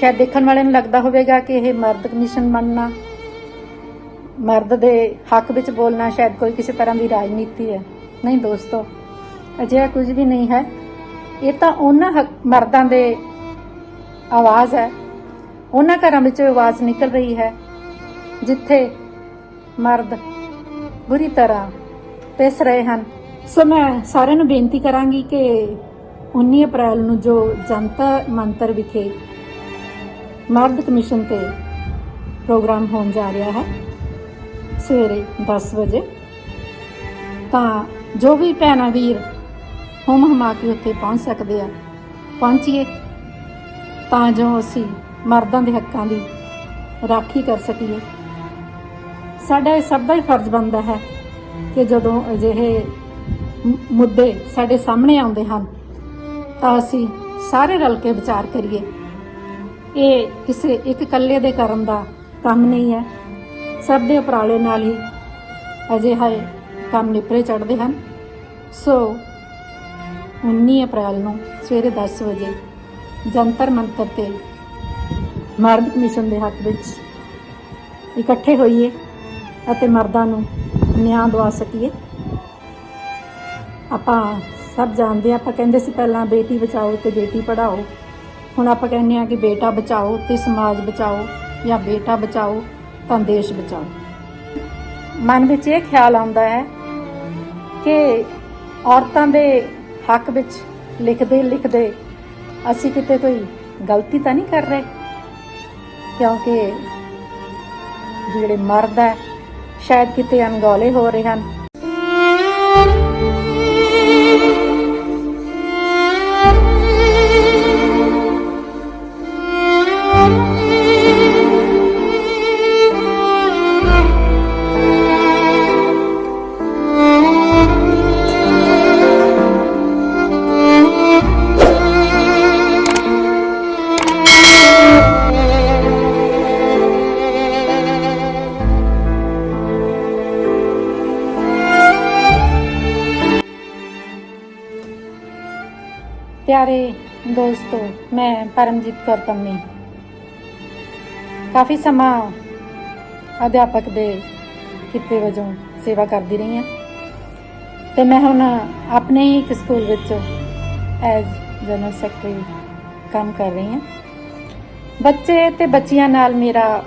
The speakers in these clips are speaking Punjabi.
ਸ਼ਾਇਦ ਦੇਖਣ ਵਾਲਿਆਂ ਨੂੰ ਲੱਗਦਾ ਹੋਵੇਗਾ ਕਿ ਇਹ ਮਰਦ ਕਮਿਸ਼ਨ ਮੰਨਣਾ, ਮਰਦ ਦੇ ਹੱਕ ਵਿੱਚ ਬੋਲਣਾ ਸ਼ਾਇਦ ਕੋਈ ਕਿਸੇ ਤਰ੍ਹਾਂ ਦੀ ਰਾਜਨੀਤੀ ਹੈ। ਨਹੀਂ ਦੋਸਤੋ, ਅਜਿਹਾ ਕੁਝ ਵੀ ਨਹੀਂ ਹੈ। ਇਹ ਤਾਂ ਉਹਨਾਂ ਹੱਕ- ਮਰਦਾਂ ਦੇ ਆਵਾਜ਼ ਹੈ। ਉਹਨਾਂ ਘਰਾਂ ਵਿੱਚੋਂ ਆਵਾਜ਼ ਨਿਕਲ ਰਹੀ ਹੈ, ਜਿੱਥੇ ਮਰਦ ਬੁਰੀ ਤਰ੍ਹਾਂ ਪਿਸ ਰਹੇ ਹਨ। ਸੋ ਮੈਂ ਸਾਰਿਆਂ ਨੂੰ ਬੇਨਤੀ ਕਰਾਂਗੀ ਕਿ 19 ਅਪ੍ਰੈਲ ਨੂੰ ਜੋ ਜਨਤਾ ਮੰਤਰ ਵਿਖੇ ਮਰਦ ਕਮਿਸ਼ਨ ਤੇ ਪ੍ਰੋਗਰਾਮ ਹੋਣ ਜਾ ਰਿਹਾ ਹੈ ਸਵੇਰੇ 10 ਵਜੇ। ਤਾਂ ਜੋ ਵੀ ਭੈਣਾਂ ਵੀਰ ਹੁਮ ਹਮਾ ਕੇ ਉੱਥੇ ਪਹੁੰਚ ਸਕਦੇ ਆ, ਪਹੁੰਚੀਏ, ਤਾਂ ਜੋ ਅਸੀਂ ਮਰਦਾਂ ਦੇ ਹੱਕਾਂ ਦੀ ਰਾਖੀ ਕਰ ਸਕੀਏ। ਸਾਡਾ ਇਹ ਸਭ ਦਾ ਹੀ ਫਰਜ਼ ਬਣਦਾ ਹੈ ਕਿ ਜਦੋਂ ਅਜਿਹੇ ਮੁੱਦੇ ਸਾਡੇ ਸਾਹਮਣੇ ਆਉਂਦੇ ਹਨ, ਤਾਂ ਅਸੀਂ ਸਾਰੇ ਰਲ ਕੇ ਵਿਚਾਰ ਕਰੀਏ। ਇਹ ਕਿਸੇ ਇੱਕ ਇਕੱਲੇ ਦੇ ਕਰਨ ਦਾ ਕੰਮ ਨਹੀਂ ਹੈ। ਸਭ ਦੇ ਉਪਰਾਲੇ ਨਾਲ ਹੀ ਅਜਿਹਾ ਇਹ ਕੰਮ ਨਿਪਰੇ ਚੜਦੇ ਹਨ। ਸੋ 19 ਅਪ੍ਰੈਲ ਨੂੰ ਸਵੇਰੇ 10 ਵਜੇ ਜੰਤਰ ਮੰਤਰ ਤੇ ਮਰਦ ਕਮਿਸ਼ਨ ਦੇ ਹੱਕ ਵਿੱਚ ਇਕੱਠੇ ਹੋਈਏ ਅਤੇ ਮਰਦਾਂ ਨੂੰ ਨਿਆਂ ਦਵਾ ਸਕੀਏ। ਆਪਾਂ ਸਭ ਜਾਣਦੇ ਹਾਂ, ਆਪਾਂ ਕਹਿੰਦੇ ਸੀ ਪਹਿਲਾਂ ਬੇਟੀ ਬਚਾਓ ਤੇ ਬੇਟੀ ਪੜਾਓ ਹੁਣ ਆਪਾਂ ਕਹਿੰਦੇ ਆ ਕਿ ਬੇਟਾ ਬਚਾਓ ਤੇ ਸਮਾਜ ਬਚਾਓ ਜਾਂ ਬੇਟਾ ਬਚਾਓ ਤਾਂ ਦੇਸ਼ ਬਚਾਓ। ਮਨ ਵਿੱਚ ਇਹ ਖਿਆਲ ਆਉਂਦਾ ਹੈ ਕਿ ਔਰਤਾਂ ਦੇ ਹੱਕ ਵਿੱਚ ਲਿਖਦੇ ਲਿਖਦੇ ਅਸੀਂ ਕਿਤੇ ਕੋਈ ਗਲਤੀ ਤਾਂ ਨਹੀਂ ਕਰ ਰਹੇ? ਕਿਉਂਕਿ ਜਿਹੜੇ ਮਰਦ ਹੈ, ਸ਼ਾਇਦ ਕਿਤੇ ਅਣਗੌਲੇ ਹੋ ਰਹੇ ਹਨ। ਦੋਸਤੋ, ਮੈਂ ਪਰਮਜੀਤ ਕੌਰ ਪੰਮੀ। ਕਾਫੀ ਸਮਾਂ ਅਧਿਆਪਕ ਦੇ ਕਿੱਤੇ ਵਜੋਂ ਸੇਵਾ ਕਰਦੀ ਰਹੀ ਹਾਂ। ਤੇ ਮੈਂ ਹੁਣ ਆਪਣੇ ਹੀ ਇੱਕ ਸਕੂਲ ਵਿੱਚ ਐਜ਼ ਜਨਰਲ ਸੈਕਟਰੀ ਕੰਮ ਕਰ ਰਹੀ ਹਾਂ। ਬੱਚੇ ਤੇ ਬੱਚੀਆਂ ਨਾਲ ਮੇਰਾ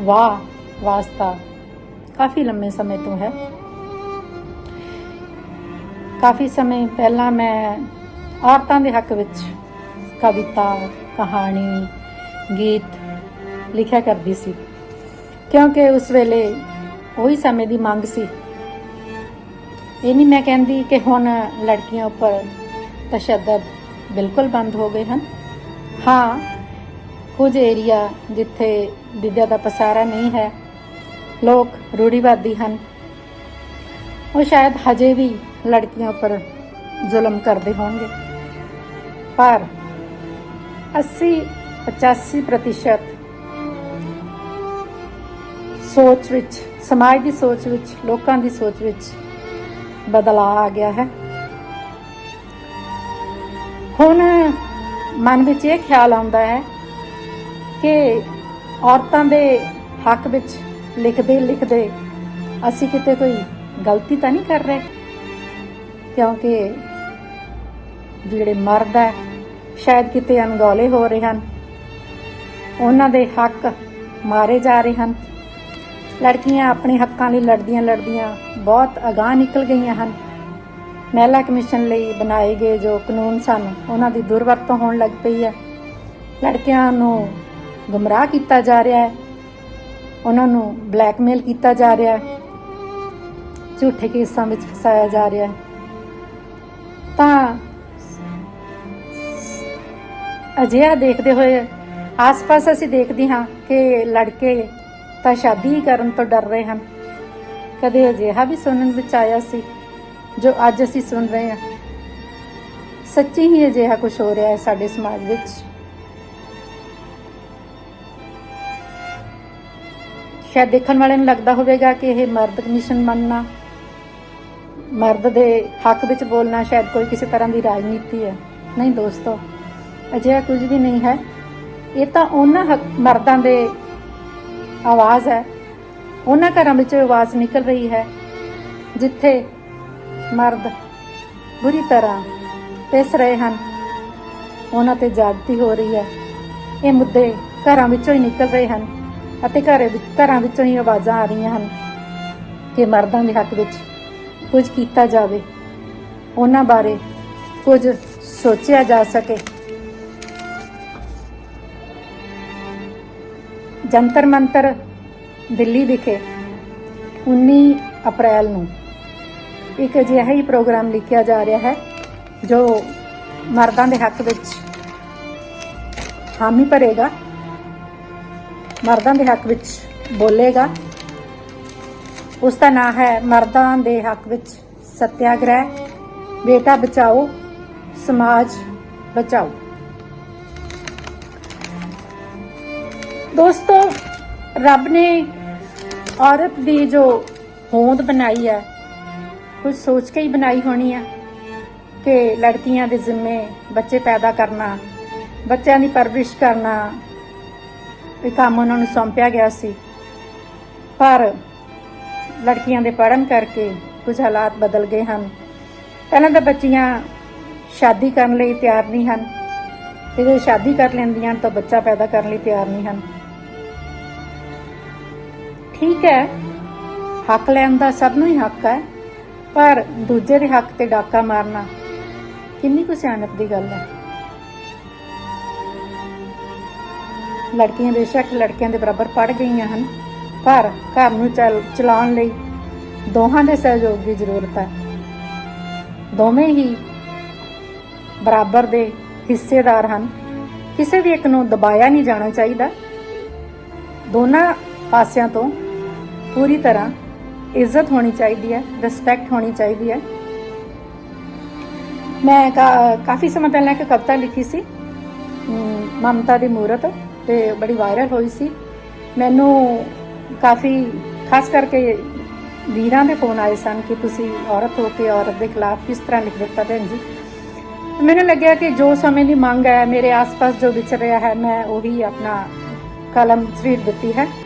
ਵਾਹ ਵਾਸਤਾ ਕਾਫੀ ਲੰਮੇ ਸਮੇਂ ਤੋਂ ਹੈ। ਕਾਫੀ ਸਮੇਂ ਪਹਿਲਾਂ ਮੈਂ ਔਰਤਾਂ ਦੇ ਹੱਕ ਵਿੱਚ ਕਵਿਤਾ, ਕਹਾਣੀ, ਗੀਤ ਲਿਖਿਆ ਕਰਦੀ ਸੀ। ਕਿਉਂਕਿ ਉਸ ਵੇਲੇ ਉਹੀ ਸਮੇਂ ਦੀ ਮੰਗ ਸੀ। ਇਹ ਨਹੀਂ ਮੈਂ ਕਹਿੰਦੀ ਕਿ ਹੁਣ ਲੜਕੀਆਂ ਉੱਪਰ ਤਸ਼ੱਦਦ ਬਿਲਕੁਲ ਬੰਦ ਹੋ ਗਏ ਹਨ। ਹਾਂ, ਕੁਝ ਏਰੀਆ ਜਿੱਥੇ ਵਿਦਿਆ ਦਾ ਪਸਾਰਾ ਨਹੀਂ ਹੈ, ਲੋਕ ਰੂੜੀਵਾਦੀ ਹਨ। ਉਹ ਸ਼ਾਇਦ ਹਜੇ ਵੀ ਲੜਕੀਆਂ ਉੱਪਰ ਜ਼ੁਲਮ ਕਰਦੇ ਹੋਣਗੇ। ਪਰ 80 85% ਸੋਚ ਵਿੱਚ ਸਮਾਜ ਦੀ ਸੋਚ ਵਿੱਚ ਲੋਕਾਂ ਦੀ ਸੋਚ ਵਿੱਚ ਬਦਲਾਅ ਆ ਗਿਆ ਹੈ ਹੁਣ ਮਨ ਵਿੱਚ ਇਹ ਖਿਆਲ ਆਉਂਦਾ ਹੈ ਕਿ ਔਰਤਾਂ ਦੇ ਹੱਕ ਵਿੱਚ ਲਿਖਦੇ ਲਿਖਦੇ ਅਸੀਂ ਕਿਤੇ ਕੋਈ ਗਲਤੀ ਤਾਂ ਨਹੀਂ ਕਰ ਰਹੇ ਕਿਉਂਕਿ ਜਿਹੜੇ ਮਰਦ ਹੈ ਸ਼ਾਇਦ ਕਿਤੇ ਅਣਗੌਲੇ ਹੋ ਰਹੇ ਹਨ। ਉਹਨਾਂ ਦੇ ਹੱਕ ਮਾਰੇ ਜਾ ਰਹੇ ਹਨ। ਲੜਕੀਆਂ ਆਪਣੇ ਹੱਕਾਂ ਲਈ ਲੜਦੀਆਂ ਲੜਦੀਆਂ ਬਹੁਤ ਅਗਾਹ ਨਿਕਲ ਗਈਆਂ ਹਨ। ਮਹਿਲਾ ਕਮਿਸ਼ਨ ਲਈ ਬਣਾਏ ਗਏ ਜੋ ਕਾਨੂੰਨ ਸਨ, ਉਹਨਾਂ ਦੀ ਦੁਰਵਰਤੋਂ ਹੋਣ ਲੱਗ ਪਈ ਹੈ। ਲੜਕਿਆਂ ਨੂੰ ਗੁੰਮਰਾਹ ਕੀਤਾ ਜਾ ਰਿਹਾ ਹੈ। ਉਹਨਾਂ ਨੂੰ ਬਲੈਕਮੇਲ ਕੀਤਾ ਜਾ ਰਿਹਾ ਹੈ। ਝੂਠੇ ਕੇਸਾਂ ਵਿੱਚ ਫਸਾਇਆ ਜਾ ਰਿਹਾ ਹੈ। ਤਾਂ ਅਜਿਹਾ ਦੇਖਦੇ ਹੋਏ ਆਸ-ਪਾਸ ਅਸੀਂ ਦੇਖਦੇ ਹਾਂ ਕਿ ਲੜਕੇ ਤਾਂ ਸ਼ਾਦੀ ਹੀ ਕਰਨ ਤੋਂ ਡਰ ਰਹੇ ਹਨ। ਕਦੇ ਅਜਿਹਾ ਵੀ ਸੁਣਨ ਵਿੱਚ ਆਇਆ ਸੀ, ਜੋ ਅੱਜ ਅਸੀਂ ਸੁਣ ਰਹੇ ਹਾਂ। ਸੱਚੀ ਹੀ ਅਜਿਹਾ ਕੁਝ ਹੋ ਰਿਹਾ ਹੈ ਸਾਡੇ ਸਮਾਜ ਵਿੱਚ। ਸ਼ਾਇਦ ਦੇਖਣ ਵਾਲੇ ਨੂੰ ਲੱਗਦਾ ਹੋਵੇਗਾ ਕਿ ਇਹ ਮਰਦ ਕਮਿਸ਼ਨ ਮੰਨਣਾ, ਮਰਦ ਦੇ ਹੱਕ ਵਿੱਚ ਬੋਲਣਾ ਸ਼ਾਇਦ ਕੋਈ ਕਿਸੇ ਤਰ੍ਹਾਂ ਦੀ ਰਾਜਨੀਤੀ ਹੈ। ਨਹੀਂ ਦੋਸਤੋ ਅਜਿਹਾ ਕੁਝ ਵੀ ਨਹੀਂ ਹੈ। ਇਹ ਤਾਂ ਉਹਨਾਂ ਹੱਕ- ਮਰਦਾਂ ਦੇ ਆਵਾਜ਼ ਹੈ। ਉਹਨਾਂ ਘਰਾਂ ਵਿੱਚੋਂ ਆਵਾਜ਼ ਨਿਕਲ ਰਹੀ ਹੈ, ਜਿੱਥੇ ਮਰਦ ਬੁਰੀ ਤਰ੍ਹਾਂ ਪਿਸ ਰਹੇ ਹਨ। ਉਹਨਾਂ ਤੇ ਜਾਗਤੀ ਹੋ ਰਹੀ ਹੈ। ਇਹ ਮੁੱਦੇ ਘਰਾਂ ਵਿੱਚੋਂ ਹੀ ਨਿਕਲ ਰਹੇ ਹਨ ਅਤੇ ਘਰੇ ਘਰਾਂ ਵਿੱਚੋਂ ਹੀ ਆਵਾਜ਼ਾਂ ਆ ਰਹੀਆਂ ਹਨ ਕਿ ਮਰਦਾਂ ਦੇ ਹੱਕ ਵਿੱਚ ਕੁਝ ਕੀਤਾ ਜਾਵੇ। ਉਹਨਾਂ ਬਾਰੇ ਕੁਝ ਸੋਚਿਆ ਜਾ ਸਕੇ। ਜੰਤਰ ਮੰਤਰ ਦਿੱਲੀ ਵਿਖੇ 19 ਅਪ੍ਰੈਲ ਨੂੰ ਇੱਕ ਅਜਿਹਾ ਹੀ ਪ੍ਰੋਗਰਾਮ ਲਿਖਿਆ ਜਾ ਰਿਹਾ ਹੈ, ਜੋ ਮਰਦਾਂ ਦੇ ਹੱਕ ਵਿੱਚ ਹਾਮੀ ਭਰੇਗਾ, ਮਰਦਾਂ ਦੇ ਹੱਕ ਵਿੱਚ ਬੋਲੇਗਾ। ਉਸ ਦਾ ਨਾਮ ਹੈ ਮਰਦਾਂ ਦੇ ਹੱਕ ਵਿੱਚ ਸਤਿਆਗ੍ਰਹਿ, ਬੇਟਾ ਬਚਾਓ, ਸਮਾਜ ਬਚਾਓ। ਦੋਸਤੋ, ਰੱਬ ਨੇ ਔਰਤ ਦੀ ਜੋ ਹੋਂਦ ਬਣਾਈ ਹੈ, ਕੁਝ ਸੋਚ ਕੇ ਹੀ ਬਣਾਈ ਹੋਣੀ ਹੈ ਕਿ ਲੜਕੀਆਂ ਦੇ ਜ਼ਿੰਮੇ ਬੱਚੇ ਪੈਦਾ ਕਰਨਾ, ਬੱਚਿਆਂ ਦੀ ਪਰਵਰਿਸ਼ ਕਰਨਾ, ਇਹ ਕੰਮ ਉਹਨਾਂ ਨੂੰ ਸੌਂਪਿਆ ਗਿਆ ਸੀ। ਪਰ ਲੜਕੀਆਂ ਦੇ ਪੜਨ ਕਰਕੇ ਕੁਝ ਹਾਲਾਤ ਬਦਲ ਗਏ ਹਨ। ਪਹਿਲਾਂ ਤਾਂ ਬੱਚੀਆਂ ਸ਼ਾਦੀ ਕਰਨ ਲਈ ਤਿਆਰ ਨਹੀਂ ਹਨ। ਤੇ ਜੇ ਸ਼ਾਦੀ ਕਰ ਲੈਂਦੀਆਂ ਤਾਂ ਬੱਚਾ ਪੈਦਾ ਕਰਨ ਲਈ ਤਿਆਰ ਨਹੀਂ ਹਨ। ਠੀਕ ਹੈ। ਹੱਕ ਲੈਣ ਦਾ ਸਭ ਨੂੰ ਹੀ ਹੱਕ ਹੈ। ਪਰ ਦੂਜੇ ਦੇ ਹੱਕ ਤੇ ਡਾਕਾ ਮਾਰਨਾ ਕਿੰਨੀ ਕੁ ਸਿਆਣਪ ਦੀ ਗੱਲ ਹੈ। ਲੜਕੀਆਂ ਬੇਸ਼ੱਕ ਲੜਕਿਆਂ ਦੇ ਬਰਾਬਰ ਪੜ ਗਈਆਂ ਹਨ, ਪਰ ਘਰ ਨੂੰ ਚੱਲ, ਚਲਾਉਣ ਲਈ ਦੋਹਾਂ ਦੇ ਸਹਿਯੋਗ ਦੀ ਜ਼ਰੂਰਤ ਹੈ। ਦੋਵੇਂ ਹੀ ਬਰਾਬਰ ਦੇ ਹਿੱਸੇਦਾਰ ਹਨ। ਕਿਸੇ ਵੀ ਇੱਕ ਨੂੰ ਦਬਾਇਆ ਨਹੀਂ ਜਾਣਾ ਚਾਹੀਦਾ। ਦੋਨਾਂ ਪਾਸਿਆਂ ਤੋਂ ਪੂਰੀ ਤਰ੍ਹਾਂ ਇੱਜ਼ਤ ਹੋਣੀ ਚਾਹੀਦੀ ਹੈ ਰਿਸਪੈਕਟ ਹੋਣੀ ਚਾਹੀਦੀ ਹੈ। ਮੈਂ ਕਾ- ਕਾਫੀ ਸਮਾਂ ਪਹਿਲਾਂ ਇੱਕ ਕਵਿਤਾ ਲਿਖੀ ਸੀ ਮਮਤਾ ਦੀ ਮੂਰਤ ਤੇ ਬੜੀ ਵਾਇਰਲ ਹੋਈ ਸੀ। ਮੈਨੂੰ ਕਾਫੀ, ਖਾਸ ਕਰਕੇ ਵੀਰਾਂ ਦੇ ਫੋਨ ਆਏ ਸਨ ਕਿ ਤੁਸੀਂ ਔਰਤ ਹੋ ਕੇ ਔਰਤ ਦੇ ਖਿਲਾਫ ਕਿਸ ਤਰ੍ਹਾਂ ਲਿਖ ਦਿੱਤਾ ਭੈਣ ਜੀ। ਮੈਨੂੰ ਲੱਗਿਆ ਕਿ ਜੋ ਸਮੇਂ ਦੀ ਮੰਗ ਹੈ, ਮੇਰੇ ਆਸ-ਪਾਸ ਜੋ ਵਿਚਰ ਰਿਹਾ ਹੈ, ਮੈਂ ਉਹੀ ਆਪਣਾ ਕਲਮ ਛਰੀਟ ਦਿੱਤੀ ਹੈ।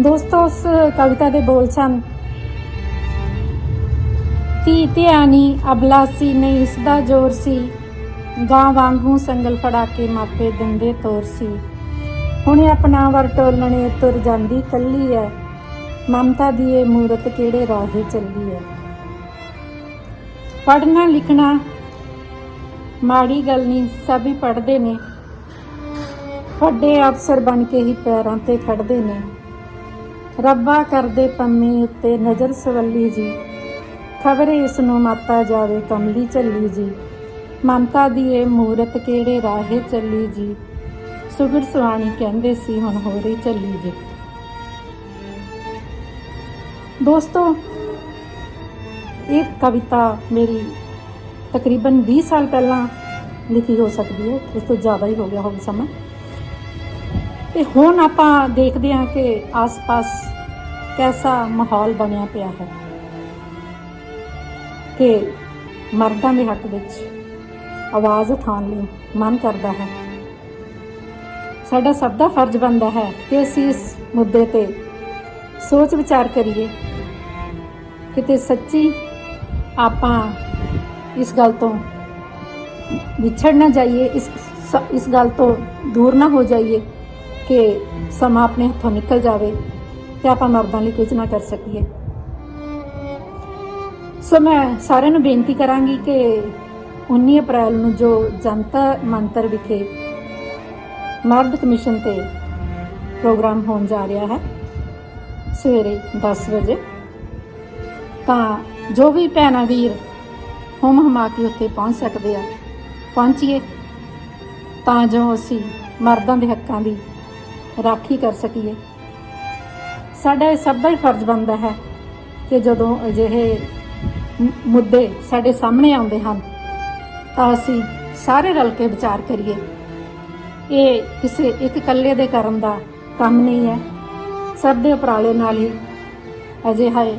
ਦੋਸਤੋ, ਉਸ ਕਵਿਤਾ ਦੇ ਬੋਲ ਸਨ ਤੀ ਧਿਆਨੀ ਅਬਲਾਸੀ ਨੇ ਇਸ ਦਾ ਜ਼ੋਰ ਸੀ। ਗਾਂ ਵਾਂਗੂ ਸੰਗਲ ਫੜਾ ਕੇ ਮਾਪੇ ਦਿੰਦੇ ਤੋਰ ਸੀ। ਹੁਣੇ ਆਪਣਾ ਵਰ ਟੋਲਣੇ ਤੁਰ ਜਾਂਦੀ ਕੱਲੀ ਐ। ਮਮਤਾ ਦੀ ਇਹ ਮੂਰਤ ਕਿਹੜੇ ਰਾਹੇ ਚੱਲੀ ਐ? ਪੜਨਾ ਲਿਖਣਾ ਮਾੜੀ ਗੱਲ ਨਹੀਂ ਸਭ ਹੀ ਪੜਦੇ ਨੇ। ਵੱਡੇ ਅਫਸਰ ਬਣ ਕੇ ਹੀ ਪੈਰਾਂ ਤੇ ਖੜਦੇ ਨੇ। ਰੱਬਾ ਕਰਦੇ ਪੰਮੀ ਉੱਤੇ ਨਜ਼ਰ ਸਵੱਲੀ ਜੀ। ਖਬਰੇ ਇਸ ਨੂੰ ਮਾਤਾ ਜਾਵੇ ਕਮਲੀ ਚੱਲੀ ਜੀ। ਮਮਤਾ ਦੀ ਇਹ ਮੂਰਤ ਕਿਹੜੇ ਰਾਹੇ ਚੱਲੀ ਜੀ? ਸੁਗੜ ਸੁਆਣੀ ਕਹਿੰਦੇ ਸੀ, ਹੁਣ ਹੋ ਰਹੀ ਚੱਲੀ ਜੀ। ਦੋਸਤੋ, ਇਹ ਕਵਿਤਾ ਮੇਰੀ ਤਕਰੀਬਨ 20 ਸਾਲ ਪਹਿਲਾਂ ਲਿਖੀ ਹੋ ਸਕਦੀ ਹੈ। ਉਸ ਤੋਂ ਜ਼ਿਆਦਾ ਹੀ ਹੋ ਗਿਆ ਹੋਵੇ ਸਮਾਂ। ਤੇ ਹੁਣ ਆਪਾਂ ਦੇਖਦੇ ਹਾਂ ਕਿ ਆਸ-ਪਾਸ ਕੈਸਾ ਮਾਹੌਲ ਬਣਿਆ ਪਿਆ ਹੈ ਕਿ ਮਰਦਾਂ ਦੇ ਹੱਕ ਵਿੱਚ ਆਵਾਜ਼ ਉਠਾਉਣ ਲਈ ਮਨ ਕਰਦਾ ਹੈ। ਸਾਡਾ ਸਭ ਦਾ ਫਰਜ਼ ਬਣਦਾ ਹੈ ਕਿ ਅਸੀਂ ਇਸ ਮੁੱਦੇ ਤੇ ਸੋਚ ਵਿਚਾਰ ਕਰੀਏ ਕਿਤੇ ਸੱਚੀ ਆਪਾਂ ਇਸ ਗੱਲ ਤੋਂ ਵਿਛੜ ਨਾ ਜਾਈਏ, ਇਸ ਇਸ ਗੱਲ ਤੋਂ ਦੂਰ ਨਾ ਹੋ ਜਾਈਏ ਕਿ ਸਮਾਂ ਆਪਣੇ ਹੱਥੋਂ ਨਿਕਲ ਜਾਵੇ। ਤੇ ਆਪਾਂ ਮਰਦਾਂ ਲਈ ਕੁਝ ਨਾ ਕਰ ਸਕੀਏ। ਸੋ ਮੈਂ ਸਾਰਿਆਂ ਨੂੰ ਬੇਨਤੀ ਕਰਾਂਗੀ ਕਿ 19 ਅਪ੍ਰੈਲ ਨੂੰ ਜੋ ਜਨਤਾ ਮੰਤਰ ਵਿਖੇ ਮਰਦ ਕਮਿਸ਼ਨ ਤੇ ਪ੍ਰੋਗਰਾਮ ਹੋਣ ਜਾ ਰਿਹਾ ਹੈ, ਸਵੇਰੇ 10 ਵਜੇ, ਤਾਂ ਜੋ ਵੀ ਭੈਣਾਂ ਵੀਰ ਹੁਮ ਹਮਾ ਕੇ ਉੱਥੇ ਪਹੁੰਚ ਸਕਦੇ ਆ, ਪਹੁੰਚੀਏ, ਤਾਂ ਜੋ ਅਸੀਂ ਮਰਦਾਂ ਦੇ ਹੱਕਾਂ ਦੀ ਰਾਖੀ ਕਰ ਸਕੀਏ। ਸਾਡਾ ਇਹ ਸਭ ਦਾ ਹੀ ਫਰਜ਼ ਬਣਦਾ ਹੈ ਕਿ ਜਦੋਂ ਅਜਿਹੇ ਮੁੱਦੇ ਸਾਡੇ ਸਾਹਮਣੇ ਆਉਂਦੇ ਹਨ, ਤਾਂ ਅਸੀਂ ਸਾਰੇ ਰਲ ਕੇ ਵਿਚਾਰ ਕਰੀਏ। ਇਹ ਕਿਸੇ ਇੱਕ ਇਕੱਲੇ ਦੇ ਕਰਨ ਦਾ ਕੰਮ ਨਹੀਂ ਹੈ। ਸਭ ਦੇ ਉਪਰਾਲੇ ਨਾਲ ਹੀ ਅਜਿਹਾ ਇਹ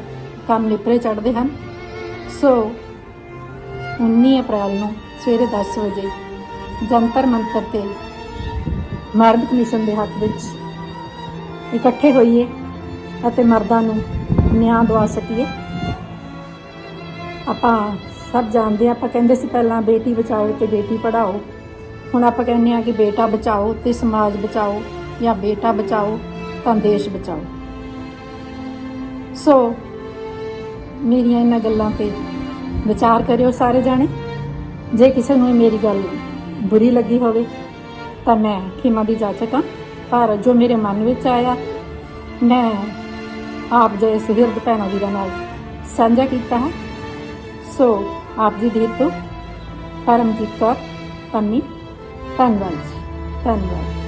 ਕੰਮ ਨਿਪਰੇ ਚੜਦੇ ਹਨ। ਸੋ 19 ਅਪ੍ਰੈਲ ਨੂੰ ਸਵੇਰੇ 10 ਵਜੇ ਜੰਤਰ ਮੰਤਰ ਤੇ ਮਾਰਗ ਕਮਿਸ਼ਨ ਦੇ ਹੱਥ ਵਿੱਚ ਇਕੱਠੇ ਹੋਈਏ। ਅਤੇ ਮਰਦਾਂ ਨੂੰ ਨਿਆਂ ਦਵਾ ਸਕੀਏ। ਆਪਾਂ ਸਭ ਜਾਣਦੇ ਹਾਂ, ਆਪਾਂ ਕਹਿੰਦੇ ਸੀ ਪਹਿਲਾਂ ਬੇਟੀ ਬਚਾਓ ਤੇ ਬੇਟੀ ਪੜਾਓ ਹੁਣ ਆਪਾਂ ਕਹਿੰਦੇ ਆ ਕਿ ਬੇਟਾ ਬਚਾਓ ਤੇ ਸਮਾਜ ਬਚਾਓ ਜਾਂ ਬੇਟਾ ਬਚਾਓ ਤਾਂ ਦੇਸ਼ ਬਚਾਓ। ਸੋ ਮੇਰੀਆਂ ਇਹਨਾਂ ਗੱਲਾਂ ਤੇ ਵਿਚਾਰ ਕਰਿਓ ਸਾਰੇ ਜਾਣੇ। ਜੇ ਕਿਸੇ ਨੂੰ ਮੇਰੀ ਗੱਲ ਬੁਰੀ ਲੱਗੀ ਹੋਵੇ, ਤਾਂ ਮੈਂ ਖਿਮਾ ਦੀ ਜਾਚਕ ਹਾਂ। ਪਰ ਜੋ ਮੇਰੇ ਮਨ ਵਿੱਚ ਆਇਆ, ਮੈਂ ਆਪ ਜੇ ਸੁਹਿਰਦ ਭੈਣਾਂ ਵੀਰਾਂ ਨਾਲ ਸਾਂਝਾ ਕੀਤਾ ਹੈ, ਸੋ ਆਪ ਜੀ ਦੇ ਤੋਂ ਪਰਮਜੀਤ ਕੌਰ ਪੰਨੀ ਧੰਨਵਾਦ ਜੀ, ਧੰਨਵਾਦ।